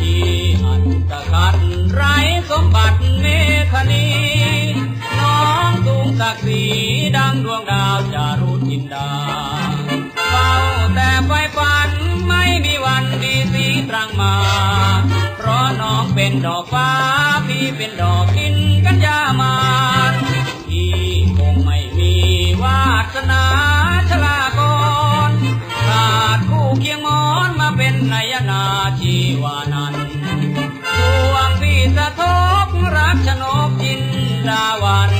ที่อัตขัดไรสมบัติเมธานีน้องสูงศักดิ์ศรีดังดวงดาวจารุจินดา เป็นดอกฟ้า พี่เป็นดอกกินกัญญามานที่คงไม่มีวาสนาชลากรขาดคู่เคียงมอนมาเป็นนายนาชีวานันท์ดวงพี่สะทบรักชนกจินดาวัน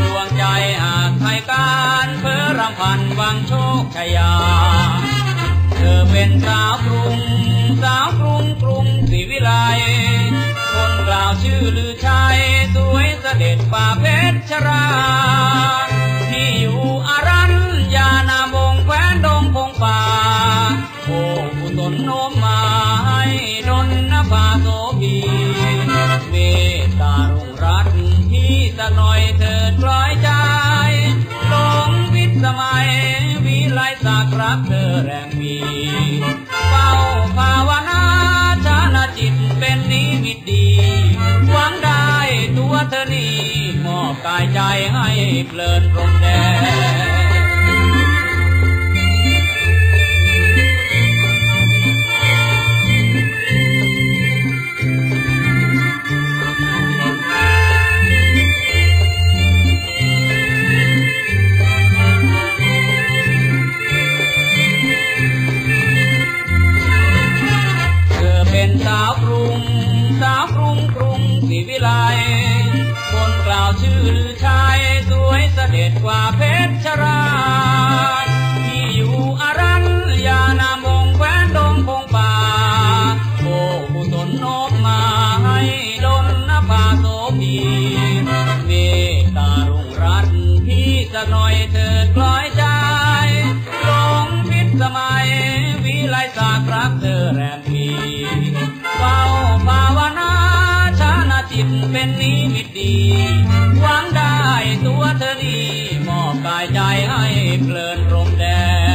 ดวงใจหากใครการเพื่อรำพันหวังโชคชยา เธอเป็นสาวกรุง ชื่อลือชัยสวยเสด็จป่าเพชรชราที่อยู่อารัญญานามงแควนดงพงป่าโอ้กุศลโนมมาให้ดนนภาโสพีเมตตารุ่งรัตน์ที่สักหน่อยเถิดปล่อยใจหลงวิสมัยวิไลสักรักเธอแรงมีเฝ้าภาวน กายใจให้เพลินพรมแดเธอเป็นสาวกรุงสาวกรุงกรุงศรีวิไล เด็จกว่าเพชรชราที่อยู่อารัญญานามงแควนดงพงป่าโอ้กุศลโนมมาให้ดนนภาโสพีเมตตารุงรัตน์พี่สักหน่อยเถิดกลอยใจหลงพิษสมัย วิไลสากรักเธอแรมพีเฝ้าภาวนาชาณจิตเป็นนิมิตดีหวังได้ ตัวเธอดีมอบกายใจให้เพลินรมแดง